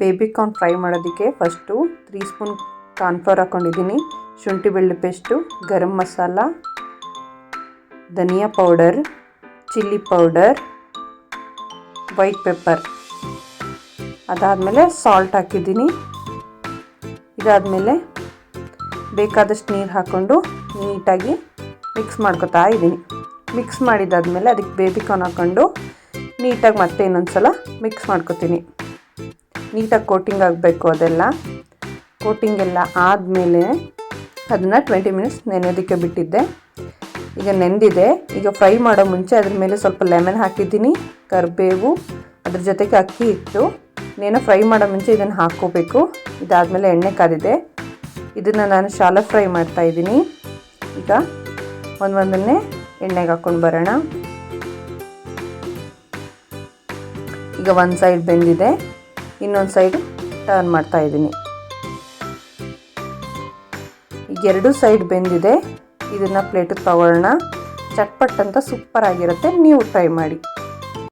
Baby corn fry ಮಾಡೋದಕ್ಕೆ first three spoon cornflour ಹಾಕ್ಕೊಂಡಿದ್ದೀನಿ. ಶುಂಠಿ ಬೆಳ್ಳುಳ್ಳಿ ಪೇಸ್ಟು, ಗರಂ ಮಸಾಲ, ಧನಿಯಾ powder, chilli powder, white pepper. ಅದಾದಮೇಲೆ ಸಾಲ್ಟ್ ಹಾಕಿದ್ದೀನಿ. ಇದಾದಮೇಲೆ ಬೇಕಾದಷ್ಟು ನೀರು ಹಾಕ್ಕೊಂಡು ನೀಟಾಗಿ ಮಿಕ್ಸ್ ಮಾಡ್ಕೊತಾ ಇದ್ದೀನಿ. ಮಿಕ್ಸ್ ಮಾಡಿದಾದ್ಮೇಲೆ ಅದಕ್ಕೆ ಬೇಬಿ ಕಾರ್ನ್ ಹಾಕ್ಕೊಂಡು ನೀಟಾಗಿ ಮತ್ತೆ ಇನ್ನೊಂದು ಸಲ ಮಿಕ್ಸ್ ಮಾಡ್ಕೊತೀನಿ. ನೀಟಾಗಿ ಕೋಟಿಂಗ್ ಆಗಬೇಕು ಅದೆಲ್ಲ. ಕೋಟಿಂಗ್ ಎಲ್ಲ ಆದಮೇಲೆ ಅದನ್ನು ಟ್ವೆಂಟಿ ಮಿನಿಟ್ಸ್ ನೆನೆಯೋದಕ್ಕೆ ಬಿಟ್ಟಿದ್ದೆ. ಈಗ ನೆಂದಿದೆ. ಈಗ ಫ್ರೈ ಮಾಡೋ ಮುಂಚೆ ಅದ್ರ ಮೇಲೆ ಸ್ವಲ್ಪ ಲೆಮನ್ ಹಾಕಿದ್ದೀನಿ, ಕರಿಬೇವು, ಅದ್ರ ಜೊತೆಗೆ ಅಕ್ಕಿ ಇಟ್ಟು ಇನ್ನೇನು ಫ್ರೈ ಮಾಡೋ ಮುಂಚೆ ಇದನ್ನು ಹಾಕ್ಕೋಬೇಕು. ಇದಾದಮೇಲೆ ಎಣ್ಣೆ ಕಾದಿದೆ. ಇದನ್ನು ನಾನು ಶಾಲ ಫ್ರೈ ಮಾಡ್ತಾ ಇದ್ದೀನಿ. ಈಗ ಒಂದು ಒಂದನ್ನೇ ಎಣ್ಣೆಗೆ ಹಾಕ್ಕೊಂಡು ಬರೋಣ. ಈಗ ಒಂದು ಸೈಡ್ ಬೆಂದಿದೆ. ಇನ್ನೊಂದು ಸೈಡು ಟರ್ನ್ ಮಾಡ್ತಾ ಇದ್ದೀನಿ. ಈಗ ಎರಡು ಸೈಡ್ ಬೆಂದಿದೆ. ಇದನ್ನು ಪ್ಲೇಟಿಗೆ ತಗೊಳ್ಳೋಣ. ಚಟ್ಪಟ್ ಅಂತ ಸೂಪರ್ ಆಗಿರುತ್ತೆ. ನೀವು ಟ್ರೈ ಮಾಡಿ.